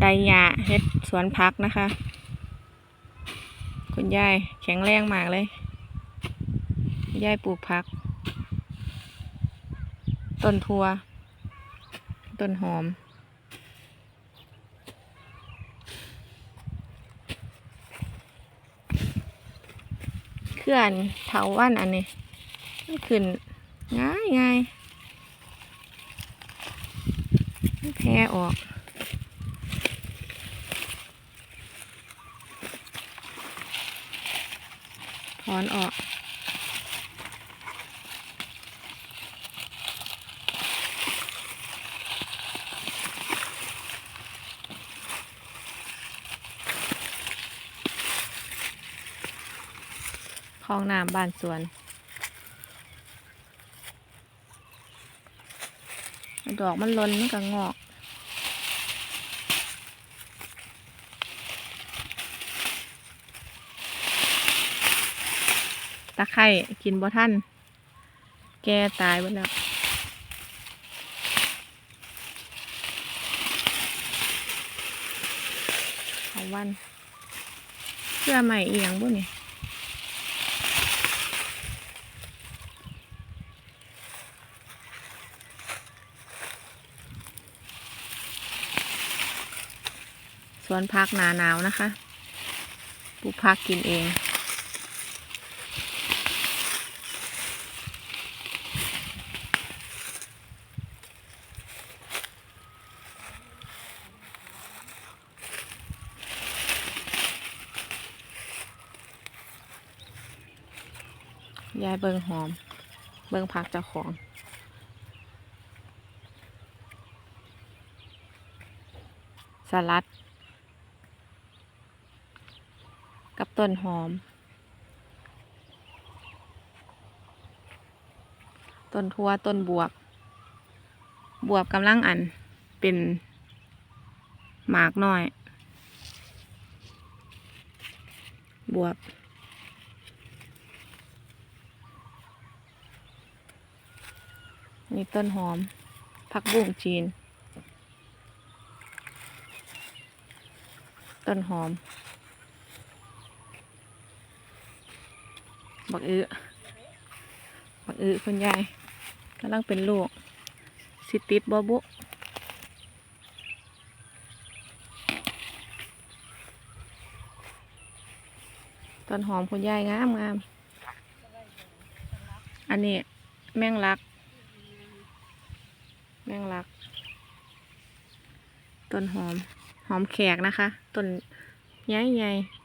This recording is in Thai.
ไดหญ้าเฮ็ดสวนพักนะคะ คุณยายแข็งแรงมากเลย ยายปลูกพัก ต้นทัว ต้นหอมเคลื่อนเถาวัน อันนี้ขึ้นง่ายง่ายแพ้ออก ถอนออกคลองน้ำบ้านสวน ดอกมันล้นมันก็งอกะไคร่กินบ่ท่านแกตายหมดแล้วของวันเสื้อใหม่เอียงบุนี่สวนพักหนาหนาวนะคะ ปลูกพักกินเอง ยายเบิงหอม เบิงผักเจ้าของ สลัด กับต้นหอม ต้นทัวต้นบวบบวบกำลังอันเป็นหมากน้อย บวบ นี่ต้นหอม ผักบุ้งจีน ต้นหอม บักอื้อบักอื้อคุณยายกำลังเป็นลูก สิติดบอบุต้นหอมคุณยายงามงาม อันนี้แมงลัก แมงลัก ต้นหอม หอมแขกนะคะ ต้นใหญ่ๆ